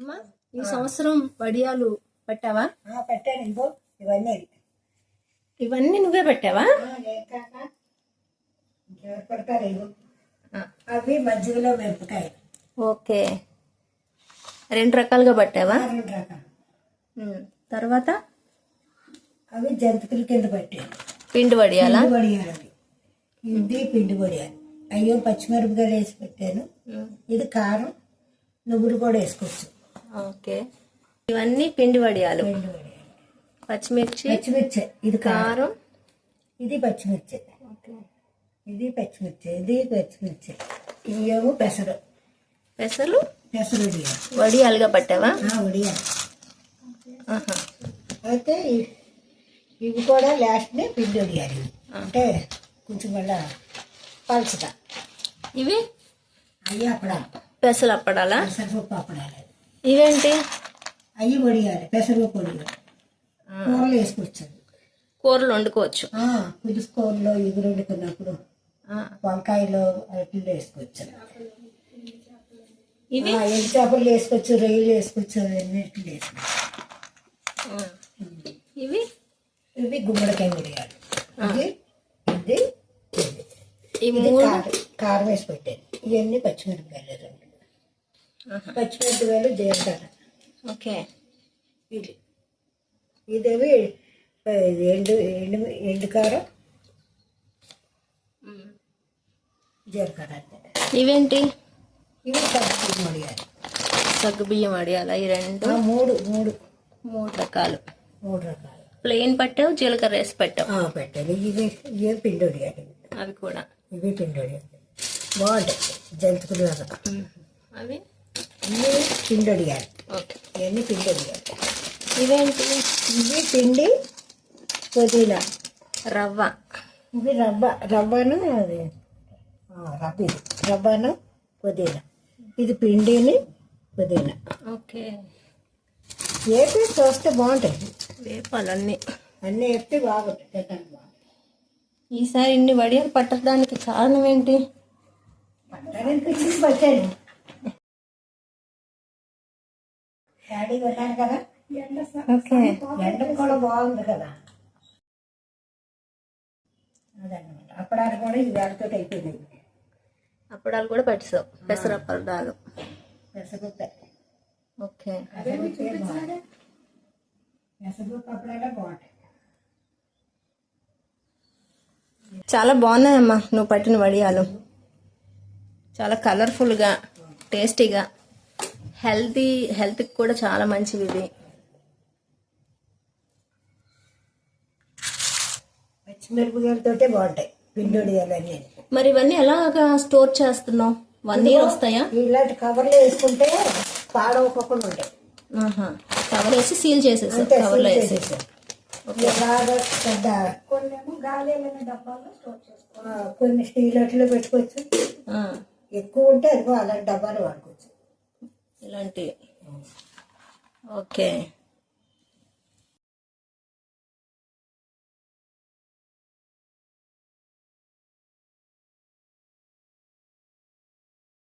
అమ్మా ఈ సంవత్సరం వడియాలు పెట్టావా? ఆ, పెట్టాను ఇంకో ఇవన్నీ ఇవన్నీ నువ్వే పెట్టావా? పెడతారు అవి మజ్జిగలో మిరపకాయలు ఓకే. రెండు రకాలుగా పట్టావా? రెండు రకాలు. తర్వాత? అవి జంతికల కింద పెట్టాను. పిండి వడియాలా? పిండి వడియాలు ఇది పిండి వడియాలు. అయ్యో పచ్చిమిరపకాయలు వేసి పెట్టాను. ఇది కారం నువ్వులు కూడా వేసుకోవచ్చు. ఓకే. ఇవన్నీ పిండి వడియాలు. పచ్చిమిర్చి పచ్చిమిర్చి. ఇది కారం. ఇది పచ్చిమిర్చి. ఓకే. ఇది పచ్చిమిర్చి. ఇది పచ్చిమిర్చి. ఇవేమో పెసరు. పెసలు? పెసరు వడియాలు. వడియాలుగా పట్టావా? వడియాలు. అయితే ఇవి కూడా లాస్ట్ని పిండి వడియాలు. అంటే కొంచెం మళ్ళా పలుచగా ఇవి? అవి అప్పడాలు పెసలు అప్పడాలా పెసరపప్పు అప్పడాలు. ఇవేంటి? అవి వడియాలి పెసరపప్పు వడియాలు. కూరలు వేసుకొచ్చాను. కూరలు వండుకోవచ్చు. పులుసు కూరలో ఇగురు వండుకున్నప్పుడు. వంకాయలు వాటిల్లో వేసుకొచ్చాను. ఇవి? ఎండు చేపలు వేసుకోవచ్చు రొయ్యలు వేసుకోవచ్చు అన్నిటిలో వేసుకోవచ్చు ఆ. ఇవి? ఇవి గుమ్మడికాయ వడియాలు. ఇది ఇది ఈ మూడు? కారం కారం వేసి పెట్టాను. ఇవన్నీ పచ్చిమిరపకాయలు. పచ్చిమిరపకాయలు జీలకర్ర ఓకే. ఇది. ఇదేవి ఎండు ఎండు ఎండు కారం. ఉమ్. జీలకర్ర ఇవేంటి? ఇవి పచ్చి వడియాలు. సగ్గు బియ్యం వడియాలా ఈ రెండు? మూడు మూడు. మూడు రకాలు. మూడు రకాలు. ప్లెయిన్ పట్టావు జీలకర్ర వేసి పెట్టావు? పెట్టాలి. ఇవి ఇవి పిండి వడియాలు. అవి కూడా. ఇవి పిండి వడియాలు. బాగుంటాయి. జంతుకులు. అవి? పిండి ఓకే. ఇవన్నీ పిండి వడియాలు ఇవేంటి ఇవి పిండి పుదీనా. రవ్వ. ఇవి రవ్వ. రవ్వను అది రవ్వ ఇది. రవ్వను పుదీనా. ఇది పిండిని పుదీనా. ఓకే. ఏపీ చూస్తే బాగుంటాయి. వేపాలన్నీ. అన్నీ వేస్తే తినడానికి బాగుంటాయి. ఈసారి ఇన్ని వడియాలు పట్టడానికి కారణం ఏంటి? అనిపించింది పట్టాను కదా. ఓకే. కూడా బాగుంది కదా. అదన్నమాట. అప్పడానికి కూడా అయిపోయింది అప్పడాలు కూడా ఓకే. అప్పుడైనా బాగుంటాయి. చాలా బాగున్నాయమ్మా. నువ్వు పట్టిన వడియాలు. చాలా కలర్ఫుల్గా టేస్టీగా హెల్తీ హెల్త్కి కూడా చాలా మంచివి ఇవి పచ్చిమిరపకాయలతోటే బాగుంటాయి అన్నీ మరి ఇవన్నీ ఎలాగా స్టోర్ చేస్తున్నావు? వన్ ఇయర్ వస్తాయా? ఇలాంటి కవర్లో వేసుకుంటే పాడవకుండా ఉంటాయి. కవర్ వేసి సీల్ కవర్లో చేసేసాం. ఇక బాగా పెద్ద కొన్నేమో గాలి డబ్బాల్లో స్టోర్ చేసుకోవచ్చు. కొన్ని స్టీల్ అట్లు పెట్టుకోవచ్చు. ఎక్కువ ఉంటే అదిగో అలాంటి డబ్బాలు వాడుకోవచ్చు. ఇలాంటివి ఓకే.